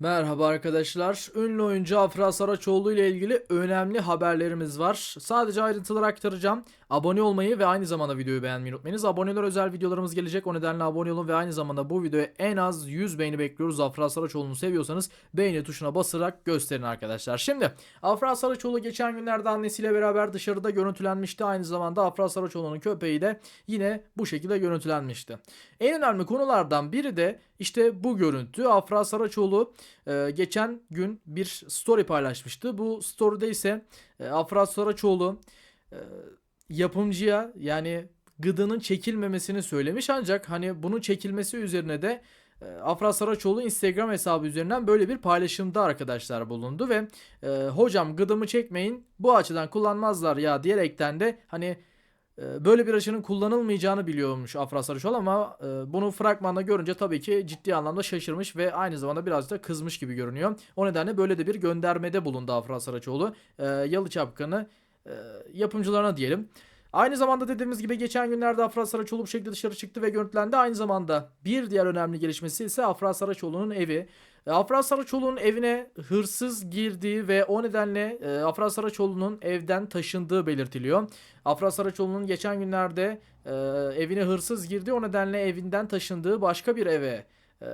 Merhaba arkadaşlar. Ünlü oyuncu Afra Saraçoğlu ile ilgili önemli haberlerimiz var. Sadece ayrıntıları aktaracağım. Abone olmayı ve aynı zamanda videoyu beğenmeyi unutmayınız. Aboneler özel videolarımız gelecek. O nedenle abone olun ve aynı zamanda bu videoya en az 100 beğeni bekliyoruz. Afra Saraçoğlu'nu seviyorsanız beğeni tuşuna basarak gösterin arkadaşlar. Şimdi Afra Saraçoğlu geçen günlerde annesiyle beraber dışarıda görüntülenmişti. Aynı zamanda Afra Saraçoğlu'nun köpeği de yine bu şekilde görüntülenmişti. En önemli konulardan biri de işte bu görüntü. Afra Saraçoğlu e, geçen gün bir story paylaşmıştı. Bu story'de ise e, Afra Saraçoğlu e, yapımcıya yani gıdının çekilmemesini söylemiş ancak hani bunun çekilmesi üzerine de e, Afra Saraçoğlu Instagram hesabı üzerinden böyle bir paylaşımda arkadaşlar bulundu ve e, hocam gıdımı çekmeyin bu açıdan kullanmazlar ya diyerekten de hani böyle bir aşının kullanılmayacağını biliyormuş Afra Saraçoğlu ama e, bunu fragmanda görünce tabii ki ciddi anlamda şaşırmış ve aynı zamanda biraz da kızmış gibi görünüyor. O nedenle böyle de bir göndermede bulundu Afra Saraçoğlu. E, Yalı Çapkın'ı e, yapımcılarına diyelim. Aynı zamanda dediğimiz gibi geçen günlerde Afra Saraçoğlu bu şekilde dışarı çıktı ve görüntülendi. Aynı zamanda bir diğer önemli gelişmesi ise Afra Saraçoğlu'nun evi. E, Afra Saraçoğlu'nun evine hırsız girdiği ve o nedenle e, Afra Saraçoğlu'nun evden taşındığı belirtiliyor. Afra Saraçoğlu'nun geçen günlerde e, evine hırsız girdi. O nedenle evinden taşındığı başka bir eve e,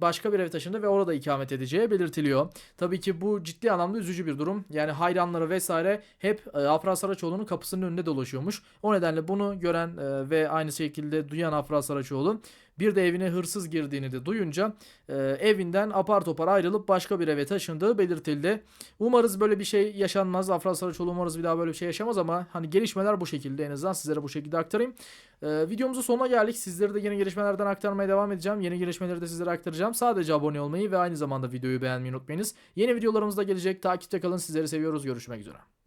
başka bir eve taşındı ve orada ikamet edeceği belirtiliyor. Tabii ki bu ciddi anlamda üzücü bir durum. Yani hayranları vesaire hep e, Afra Saraçoğlu'nun kapısının önünde dolaşıyormuş. O nedenle bunu gören ve aynı şekilde duyan Afra Saraçoğlu bir de evine hırsız girdiğini de duyunca e, evinden apar topar ayrılıp başka bir eve taşındığı belirtildi. Umarız böyle bir şey yaşanmaz. Afra Saraçoğlu umarız bir daha böyle bir şey yaşamaz ama hani gelişmeler bu şekilde en azından sizlere bu şekilde aktarayım. E, videomuzun sonuna geldik. Sizlere de yeni gelişmelerden aktarmaya devam edeceğim. Yeni gelişmeleri de sizlere aktaracağım. Sadece abone olmayı ve aynı zamanda videoyu beğenmeyi unutmayınız. Yeni videolarımız da gelecek. Takipte kalın. Sizleri seviyoruz. Görüşmek üzere.